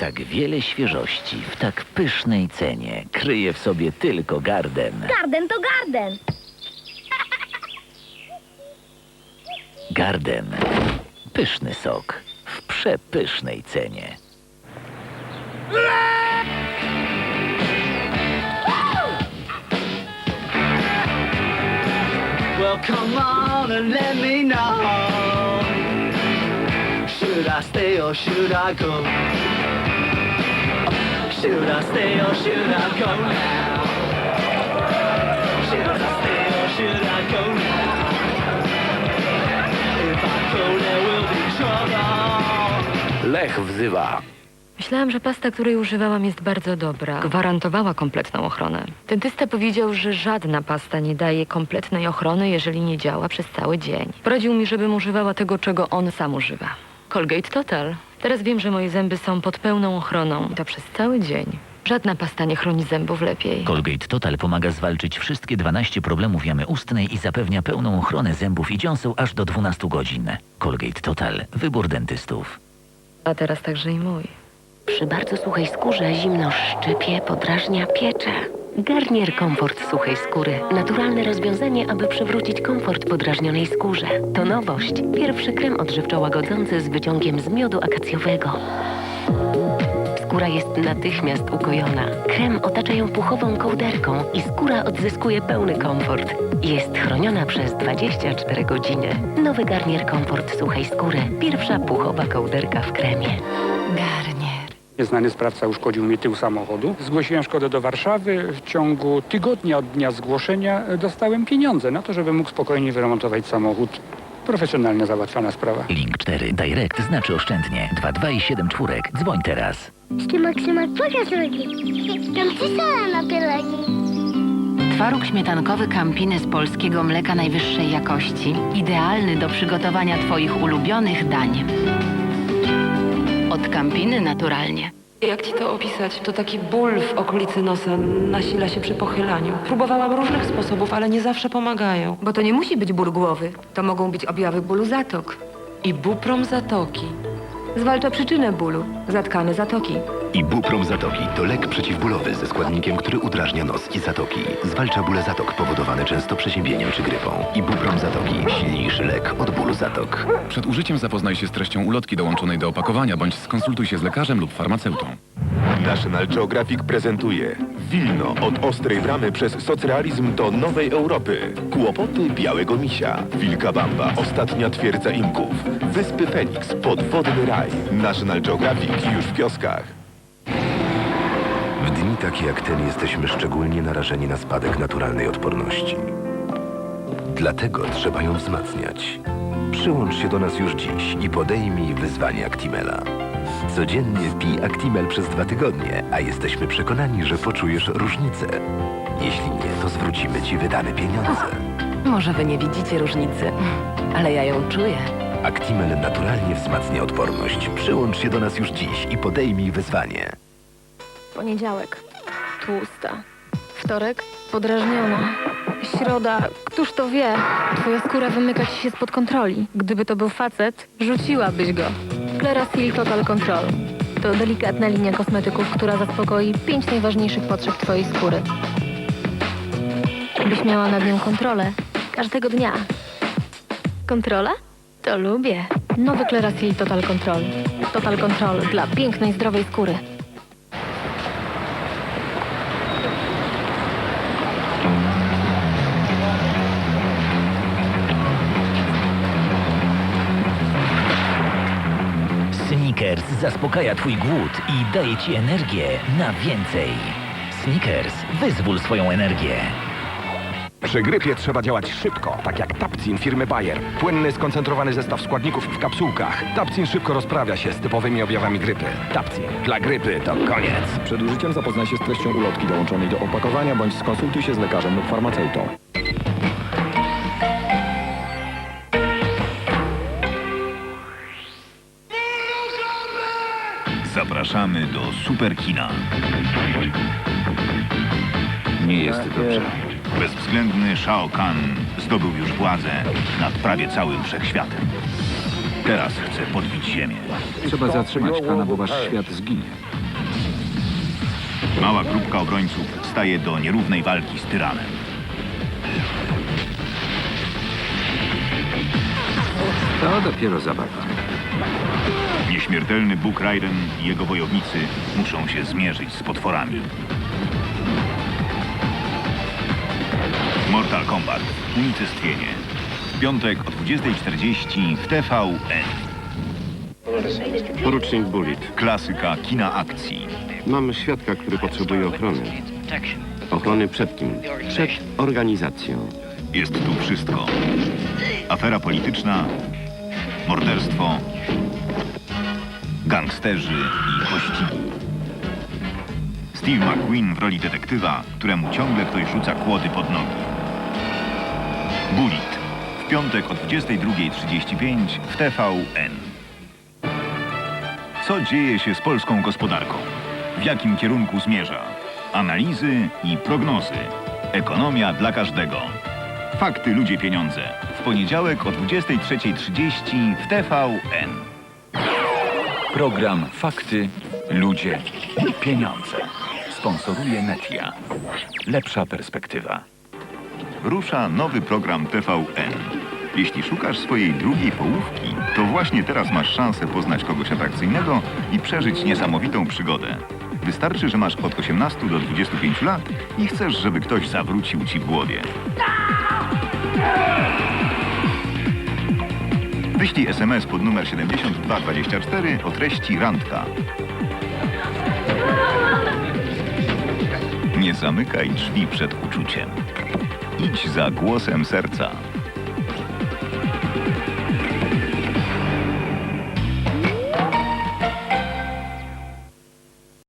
Tak wiele świeżości w tak pysznej cenie kryje w sobie tylko Garden. Garden to garden. Garden. Pyszny sok w przepysznej cenie. Well, come on and let me know. Should I stay or should I go? Should I stay or should I go now? Should I stay or should I go now? If I go, there will be trouble. Lech wzywa. Myślałam, że pasta, której używałam, jest bardzo dobra. Gwarantowała kompletną ochronę. Dentysta powiedział, że żadna pasta nie daje kompletnej ochrony, jeżeli nie działa przez cały dzień. Poradził mi, żebym używała tego, czego on sam używa. Colgate Total. Teraz wiem, że moje zęby są pod pełną ochroną. I to przez cały dzień. Żadna pasta nie chroni zębów lepiej. Colgate Total pomaga zwalczyć wszystkie 12 problemów jamy ustnej i zapewnia pełną ochronę zębów i dziąseł aż do 12 godzin. Colgate Total. Wybór dentystów. A teraz także i mój. Przy bardzo suchej skórze zimno szczypie, podrażnia, piecze. Garnier Komfort suchej skóry. Naturalne rozwiązanie, aby przywrócić komfort podrażnionej skórze. To nowość. Pierwszy krem odżywczo-łagodzący z wyciągiem z miodu akacjowego. Skóra jest natychmiast ukojona. Krem otacza ją puchową kołderką i skóra odzyskuje pełny komfort. Jest chroniona przez 24 godziny. Nowy garnier Komfort suchej skóry. Pierwsza puchowa kołderka w kremie. Garnier. Nieznany sprawca uszkodził mi tył samochodu. Zgłosiłem szkodę do Warszawy. W ciągu tygodnia od dnia zgłoszenia e, dostałem pieniądze na to, żeby mógł spokojnie wyremontować samochód. Profesjonalnie załatwiona sprawa. Link 4. Direct znaczy oszczędnie. 22 i 7 czwórek. Dzwoń teraz. Ślimak, ślimak, pokaż nogi. Tam pisała na pierogi. Twaróg śmietankowy Campiny z polskiego mleka najwyższej jakości. Idealny do przygotowania Twoich ulubionych dań. Od Campiny naturalnie. Jak ci to opisać? To taki ból w okolicy nosa nasila się przy pochylaniu. Próbowałam różnych sposobów, ale nie zawsze pomagają. Bo to nie musi być ból głowy. To mogą być objawy bólu zatok. Ibuprom zatoki. Zwalcza przyczynę bólu. Zatkane zatoki. Ibuprom Zatoki to lek przeciwbólowy ze składnikiem, który udrażnia nos i zatoki. Zwalcza bóle zatok powodowane często przeziębieniem czy grypą. Ibuprom Zatoki. Silniejszy lek od bólu zatok. Przed użyciem zapoznaj się z treścią ulotki dołączonej do opakowania bądź skonsultuj się z lekarzem lub farmaceutą. National Geographic prezentuje Wilno od ostrej bramy przez socrealizm do nowej Europy. Kłopoty Białego Misia. Wilka Bamba, ostatnia twierdza Inków. Wyspy Feniks, podwodny raj. National Geographic już w kioskach. W dni takie jak ten jesteśmy szczególnie narażeni na spadek naturalnej odporności. Dlatego trzeba ją wzmacniać. Przyłącz się do nas już dziś i podejmij wyzwanie Actimela. Codziennie pij Actimel przez dwa tygodnie, a jesteśmy przekonani, że poczujesz różnicę. Jeśli nie, to zwrócimy ci wydane pieniądze. Może wy nie widzicie różnicy, ale ja ją czuję. Actimel naturalnie wzmacnia odporność. Przyłącz się do nas już dziś i podejmij wyzwanie. Poniedziałek. Tłusta. Wtorek. Podrażniona. Środa. Któż to wie? Twoja skóra wymyka ci się spod kontroli. Gdyby to był facet, rzuciłabyś go. Clearasil Total Control. To delikatna linia kosmetyków, która zaspokoi pięć najważniejszych potrzeb twojej skóry. Byś miała nad nią kontrolę. Każdego dnia. Kontrola? To lubię. Nowy Clearasil Total Control. Total Control dla pięknej, zdrowej skóry. Snickers zaspokaja twój głód i daje ci energię na więcej. Snickers, wyzwól swoją energię. Przy grypie trzeba działać szybko, tak jak Tapcin firmy Bayer. Płynny, skoncentrowany zestaw składników w kapsułkach. Tapcin szybko rozprawia się z typowymi objawami grypy. Tapcin. Dla grypy to koniec. Przed użyciem zapoznaj się z treścią ulotki dołączonej do opakowania bądź skonsultuj się z lekarzem lub farmaceutą. Zapraszamy do Superkina. Nie jest dobrze. Bezwzględny Shao Kahn zdobył już władzę nad prawie całym wszechświatem. Teraz chcę podbić ziemię. Trzeba zatrzymać Kana, bo wasz świat zginie. Mała grupka obrońców staje do nierównej walki z tyranem. To dopiero zabawa. Nieśmiertelny Bóg Raiden i jego wojownicy muszą się zmierzyć z potworami. Mortal Kombat. Unicestwienie. W piątek o 20.40 w TVN. Porucznik Bullet. Klasyka kina akcji. Mamy świadka, który potrzebuje ochrony. Ochrony przed kim? Przed organizacją. Jest tu wszystko. Afera polityczna, morderstwo, gangsterzy i pościgi. Steve McQueen w roli detektywa, któremu ciągle ktoś rzuca kłody pod nogi. Bullet. W piątek o 22.35 w TVN. Co dzieje się z polską gospodarką? W jakim kierunku zmierza? Analizy i prognozy. Ekonomia dla każdego. Fakty, ludzie, pieniądze. W poniedziałek o 23.30 w TVN. Program Fakty, Ludzie, Pieniądze. Sponsoruje Netia. Lepsza perspektywa. Rusza nowy program TVN. Jeśli szukasz swojej drugiej połówki, to właśnie teraz masz szansę poznać kogoś atrakcyjnego i przeżyć niesamowitą przygodę. Wystarczy, że masz od 18 do 25 lat i chcesz, żeby ktoś zawrócił ci w głowie. Wyślij SMS pod numer 7224 o treści randka. Nie zamykaj drzwi przed uczuciem. Idź za głosem serca.